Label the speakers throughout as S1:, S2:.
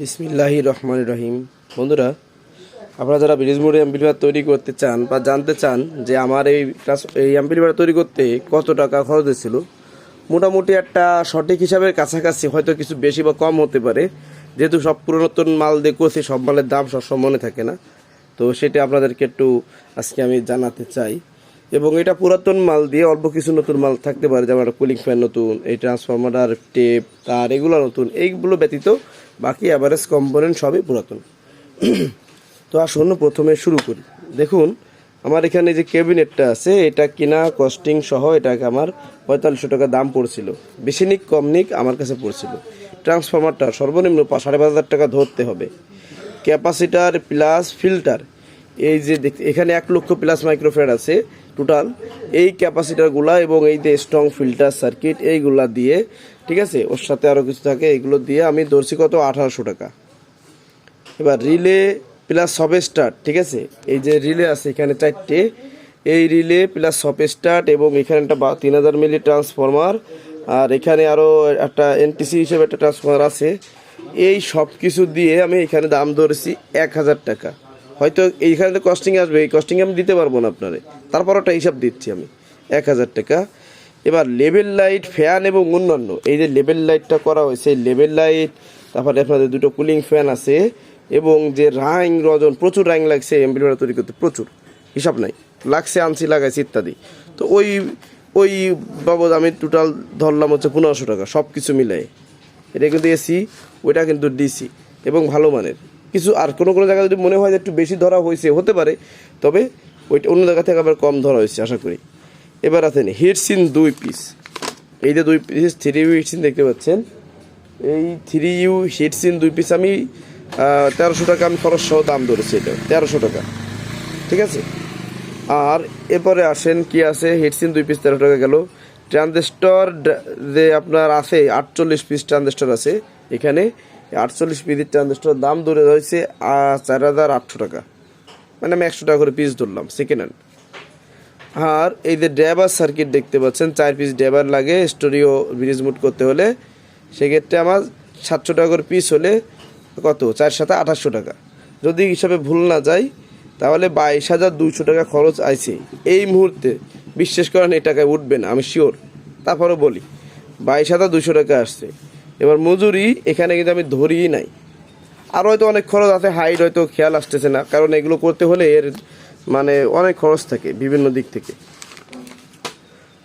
S1: বিসমিল্লাহ রহমান রহিম। বন্ধুরা, আপনারা যারা ব্রিজ মোড়ে অ্যাম্পিলিফায়ার তৈরি করতে চান বা জানতে চান যে আমার এই এই অ্যাম্পিলিফায়ার তৈরি করতে কত টাকা খরচ হয়েছিল, মোটামুটি একটা সঠিক হিসাবের কাছাকাছি হয়তো কিছু বেশি বা কম হতে পারে। যেহেতু সব পুরাতন মাল দিয়ে করছি সব মালের দাম সবসময় মনে থাকে না। তো সেটা আপনাদেরকে একটু আজকে আমি জানাতে চাই। এবং এটা পুরাতন মাল দিয়ে অল্প কিছু নতুন মাল থাকতে পারে, যেমন কুলিং ফ্যান নতুন, এই ট্রান্সফরমার টেপ তার এগুলো নতুন, এইগুলো ব্যতীত বাকি অ্যাভারেজ কম্পোনেন্ট সবই পুরাতন। তো আসুন প্রথমে শুরু করি। দেখুন, আমার এখানে যে ক্যাবিনেটটা আছে, এটা কিনা কস্টিং সহ এটাকে আমার পঁয়তাল্লিশশো টাকা দাম পড়ছিল। বেশি নিক, কম নিক, আমার কাছে পড়ছিল। ট্রান্সফরমারটা সর্বনিম্ন সাড়ে পাঁচ হাজার টাকা ধরতে হবে। ক্যাপাসিটার প্লাস ফিল্টার এই যে এখানে এক লক্ষ প্লাস মাইক্রোফ্যাড আছে। টোটাল এই ক্যাপাসিটারগুলা এবং এই যে স্ট্রং ফিল্টার সার্কিট এইগুলা দিয়ে, ঠিক আছে? ওর সাথে আরও কিছু থাকে, এইগুলো দিয়ে আমি ধরছি কত? আঠারোশো টাকা। এবার রিলে প্লাস সবে স্টার্ট ঠিক আছে? এই যে রিলে আছে এখানে চারটে। এই রিলে প্লাস সবে স্টার্ট এবং এখানে একটা তিন হাজার মিলি ট্রান্সফরমার আর এখানে আরও একটা এনটিসি হিসেবে একটা ট্রান্সফরমার আছে। এই সব কিছু দিয়ে আমি এখানে দাম ধরেছি এক হাজার টাকা। হয়তো এইখানে তো কস্টিং আসবে, এই কস্টিং আমি দিতে পারব না আপনারে। তারপর একটা হিসাব দিচ্ছি আমি, এক হাজার টাকা। এবার লেভেল লাইট ফ্যান এবং অন্যান্য, এই যে লেভেল লাইটটা করা হয়েছে লেভেল লাইট তারপরে আপনাদের দুটো কুলিং ফ্যান আছে, এবং যে রাইং রজন, প্রচুর রাইং লাগছে এমবিলিটা তৈরি করতে প্রচুর, হিসাব নাই, লাগছে, আনছি, লাগাইছি, ইত্যাদি। তো ওই ওই বাবদ আমি টোটাল ধরলাম হচ্ছে পনেরোশো টাকা সব কিছু মিলাই এটা কিন্তু এসি ওইটা কিন্তু ডিসি এবং ভালো মানের। কিছু আর কোনো কোনো জায়গায় যদি মনে হয় যে একটু বেশি ধরা হয়েছে, হতে পারে, তবে ওইটা অন্য জায়গা থেকে আবার কম ধরা হয়েছে, আশা করি। এবার আছেন হিটসিন দুই পিস এই যে দুই পিস থ্রি ইউ হিটসিন দেখতে পাচ্ছেন। এই থ্রি ইউ হিটসিন দুই পিস আমি তেরোশো টাকা আমি খরচ সহ দাম ধরেছি এটা, তেরোশো টাকা। ঠিক আছে? আর এরপরে আসেন, কি আছে? হিটসিন দুই পিস তেরো টাকা গেল। ট্রানজিস্টর, যে আপনার আছে, আটচল্লিশ পিস ট্রানজিস্টর আছে, এখানে আটচল্লিশ পিসের ট্রানজিস্টর দাম ধরে রয়েছে চার হাজার আটশো টাকা। মানে আমি একশো টাকা করে পিস ধরলাম সেকেন্ড হ্যান্ড আর এই যে ড্রাইভার সার্কিট দেখতে পাচ্ছেন, চার পিস ড্রাইভার লাগে স্টোরিও ব্রিজ মুট করতে হলে। সেক্ষেত্রে আমার সাতশো টাকা করে পিস হলে কত? চার সাথে আঠাশশো টাকা। যদি হিসাবে ভুল না যায় তাহলে বাইশ হাজার দুইশো টাকা খরচ আইছে। এই মুহূর্তে বিশ্বাস করেন এই টাকায় উঠবে না, আমি শিওর তারপরও বলি, বাইশ হাজার দুশো টাকা আসছে। এবার মজুরি এখানে কিন্তু আমি ধরিই নাই। আর হয়তো অনেক খরচ আছে হাইট হয়তো খেয়াল আসতেছে না, কারণ এগুলো করতে হলে এর মানে অনেক খরচ থাকে বিভিন্ন দিক থেকে।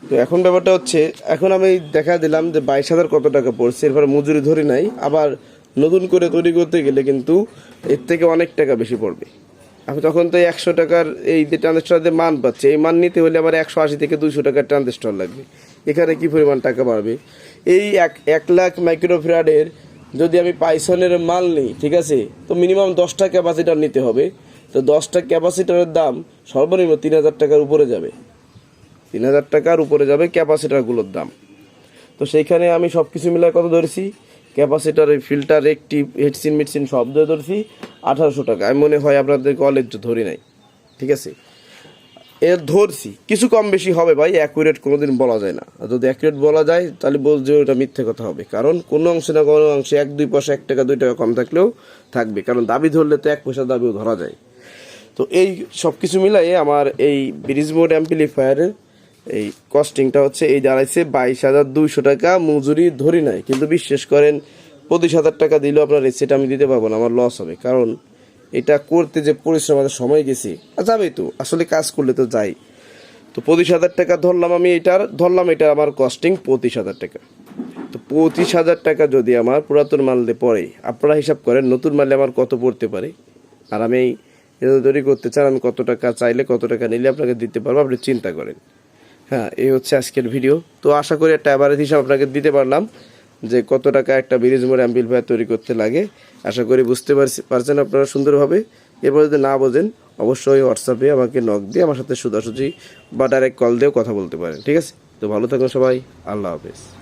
S1: তো এখন ব্যাপারটা হচ্ছে, এখন আমি দেখা দিলাম যে বাইশ হাজার কত টাকা পড়ছে, এরপর মজুরি ধরি নাই, আবার নতুন করে তৈরি করতে গেলে কিন্তু এর থেকে অনেক টাকা বেশি পড়বে। আমি তখন তো একশো টাকার এই যে ট্রানজিস্টার যে মান পাচ্ছে, এই মান নিতে হলে আমার একশো আশি থেকে দুশো টাকার ট্রানজিস্টার লাগবে। এখানে কি পরিমাণ টাকা বাড়বে? এই এক এক লাখ মাইক্রোফ্রাডের যদি আমি পাইসনের মাল নিই, ঠিক আছে? তো মিনিমাম দশটা ক্যাপাসিটার নিতে হবে। তো দশটা ক্যাপাসিটারের দাম সর্বনিম্ন তিন হাজার টাকার উপরে যাবে। তিন হাজার টাকার উপরে যাবে ক্যাপাসিটারগুলোর দাম। তো সেইখানে আমি সব কিছু মিলায় কত ধরেছি? ক্যাপাসিটারের ফিল্টার একটি হেডসিন মেডসিন সব দিয়ে ধরেছি। আঠারোশো টাকা। আমি মনে হয় আপনাদের কলেজ ধরি নাই। ঠিক আছে? এর ধরছি। কিছু কম বেশি হবে ভাই অ্যাকুরেট কোনোদিন বলা যায় না। আর যদি অ্যাকুরেট বলা যায়, তাহলে বলছে ওটা মিথ্যে কথা হবে। কারণ কোনো অংশে না কোনো অংশে এক, দুই পয়সা, এক টাকা, দুই টাকা কম থাকলেও থাকবে। কারণ দাবি ধরলে তো এক পয়সা দাবিও ধরা যায়। তো এই সব কিছু মিলাই আমার এই ব্রিজ মোড অ্যাম্পলিফায়ারের এই কস্টিংটা হচ্ছে এই দাঁড়াইছে বাইশ হাজার দুইশো টাকা। মজুরি ধরি নাই। কিন্তু বিশ্বাস করেন পঁচিশ হাজার টাকা দিলেও আপনার সেটা আমি দিতে পারব না, আমার লস হবে। কারণ এটা করতে যে পরিশ্রম, আমাদের সময় গেছে। যাবেই তো, আসলে কাজ করলে তো যাই। তো পঁচিশ হাজার টাকা ধরলাম আমি এটার, ধরলাম এটা আমার কস্টিং পঁচিশ হাজার টাকা। তো পঁচিশ হাজার টাকা যদি আমার পুরাতন মাল দিয়ে পড়ে, আপনারা হিসাব করেন নতুন মালে আমার কত পড়তে পারে? আর আমি এটা তৈরি করতে চান, আমি কত টাকা চাইলে কত টাকা নিলে আপনাকে দিতে পারব, আপনি চিন্তা করেন। হ্যাঁ এই হচ্ছে আজকের ভিডিও তো আশা করি একটা অ্যাভারেজ হিসাব আপনাকে দিতে পারলাম। যে কত টাকা একটা ব্রিজ মোড় অ্যাম্পিলফায়ার তৈরি করতে লাগে, আশা করি বুঝতে পারছি পারছেন আপনারা সুন্দরভাবে। এরপর যদি না বোঝেন, অবশ্যই হোয়াটসঅ্যাপে আমাকে নক দিয়ে আমার সাথে সোজাসুজি বা ডাইরেক্ট কল দিয়েও কথা বলতে পারেন, ঠিক আছে? তো ভালো থাকুন সবাই, আল্লাহ হাফেজ।